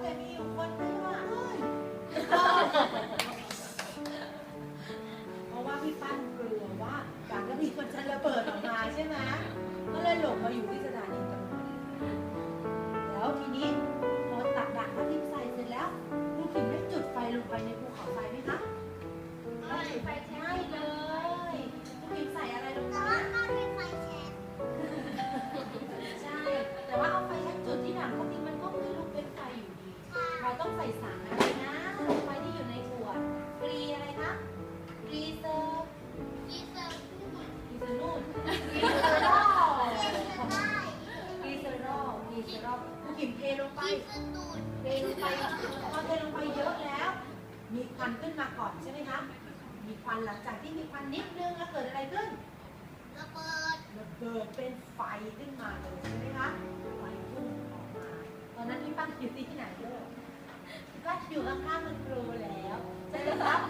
แต่มีอยู่คนเดียวอะเพราะว่าพี่ปั้นกลัวว่าจากแล้วมีคนจะระเบิดออกมาใช่ไหมก็เลยหลบมาอยู่ วันขึ้นมาก่อนใช่ไหมคะ มีควันหลังจากที่มีควันนิดนึงแล้วเกิดอะไรขึ้น ระเบิด ระเบิดเป็นไฟขึ้นมาเลยใช่ไหมคะไฟพุ่งออกมา ตอนนั้นพี่ปั้นอยู่ที่ไหนลูกพี่ปั้นอยู่ข้างๆคุณครูแล้วใช่ไหมครับ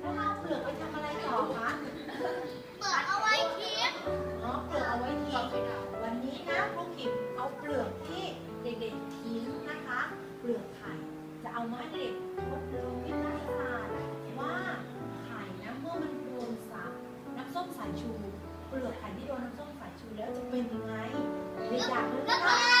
แล้วเอาเปลือกไปทำอะไรต่อคะเปิดเอาไว้ทิ้งอ๋อเปลือกเอาไว้ทิ้งวันนี้นะครูขิมเอาเปลือกที่เด็กๆทิ้งนะคะ เปลือกไข่จะเอามาให้เด็กายชู เปลือกไข่ที่โดนน้ำส้มสายชูแล้วจะเป็นยังไงเด็กอยากรู้ไหมระคะเบิ